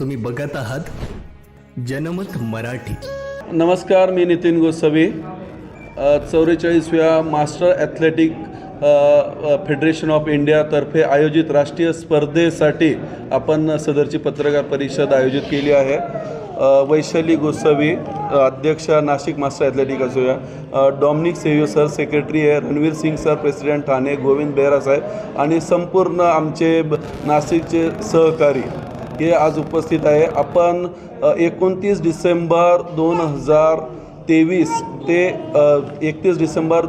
तुम्ही बघत आहात जनमत मराठी. नमस्कार मी नितीन गोसावी चौवेचाळीसव्या मास्टर ॲथलेटिक फेडरेशन ऑफ इंडियातर्फे आयोजित राष्ट्रीय स्पर्धेसाठी आपण सदरची पत्रकार परिषद आयोजित केली आहे. वैशाली गोसावी अध्यक्ष अध्यक्षा नाशिक मास्टर ॲथलेटिक असूया. डॉमिनिक सेव्हियो सर सेक्रेटरी आहे रणवीर सिंग सर प्रेसिडेंट ठाणे गोविंद बेहरा साहेब आणि संपूर्ण आमचे ब- नाशिकचे सहकारी. हे आज उपस्थित आहे. आपण एकोणतीस डिसेंबर दोन हजार तेवीस ते एकतीस डिसेंबर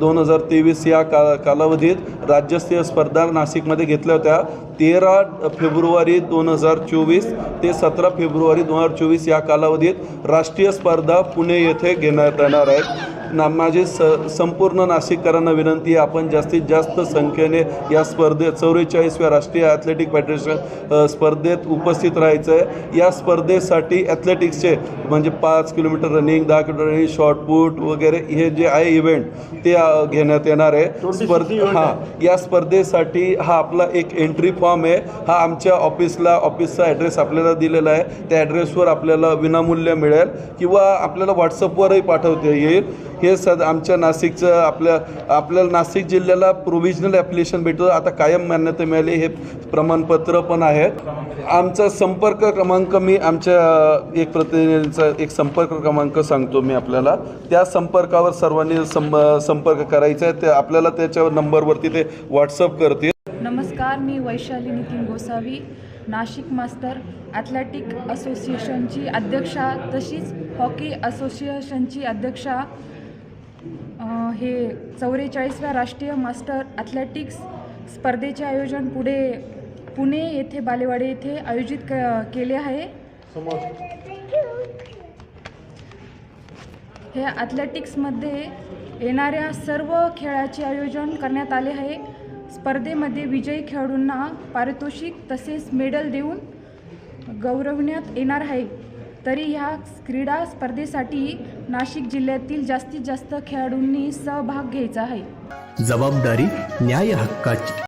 दोन हजार तेवीस या का कालावधीत राज्यस्तरीय स्पर्धा नाशिकमध्ये घेतल्या होत्या. तेरा फेब्रुवारी दोन हजार चोवीस ते सतरा फेब्रुवारी दोन हजार चोवीस या कालावधीत राष्ट्रीय स्पर्धा पुणे येथे घेण्यात येणार आहेत ना माझी स संपूर्ण नाशिककरांना विनंती आहे आपण जास्तीत जास्त संख्येने या स्पर्धेत चौवेचाळीसव्या राष्ट्रीय ॲथलेटिक फेडरेशन स्पर्धेत उपस्थित राहायचं आहे या स्पर्धेसाठी ॲथलेटिक्सचे म्हणजे पाच किलोमीटर रनिंग दहा किलोमीटर रनिंग शॉर्टपुट वगैरे हे जे आहे इव्हेंट ते घेण्यात येणार आहे. स्पर्धे हां या स्पर्धेसाठी हा आपला एक एंट्री फॉर्म आहे. हा आमच्या ऑफिसला ऑफिसचा ॲड्रेस आपल्याला दिलेला आहे. त्या ॲड्रेसवर आपल्याला विनामूल्य मिळेल किंवा आपल्याला व्हॉट्सअपवरही पाठवता येईल. हे सद आमच्या नाशिकचं आपल्या आपल्याला नाशिक जिल्ह्याला प्रोव्हिजनल ॲप्लिकेशन भेटतो. आता कायम मान्यता मिळाली हे प्रमाणपत्र पण आहेत आमचा संपर्क क्रमांक मी आमच्या एक प्रतिनिधींचा एक संपर्क क्रमांक सांगतो मी आपल्याला. त्या संपर्कावर सर्वांनी सं संपर्क करायचा आहे. ते आपल्याला त्याच्या नंबरवरती ते व्हॉट्सअप करतील. नमस्कार मी वैशाली नितीन गोसावी नाशिक मास्टर ॲथलेटिक असोसिएशनची अध्यक्षा. तशीच हॉकी असोसिएशनची अध्यक्षा हे चौवेचाळीसव्या राष्ट्रीय मास्टर ॲथलेटिक्स स्पर्धेचे आयोजन पुढे पुणे येथे बालेवाडी येथे आयोजित क केले आहे. हे ॲथलेटिक्समध्ये येणाऱ्या सर्व खेळाचे आयोजन करण्यात आले आहे. स्पर्धेमध्ये विजयी खेळाडूंना पारितोषिक तसेच मेडल देऊन गौरवण्यात येणार आहे. तरी ह्या क्रीडा स्पर्धेसाठी नाशिक जिल्ह्यातील जास्तीत जास्त खेळाडूंनी सहभाग घ्यायचा आहे. जबाबदारी न्याय हक्काची.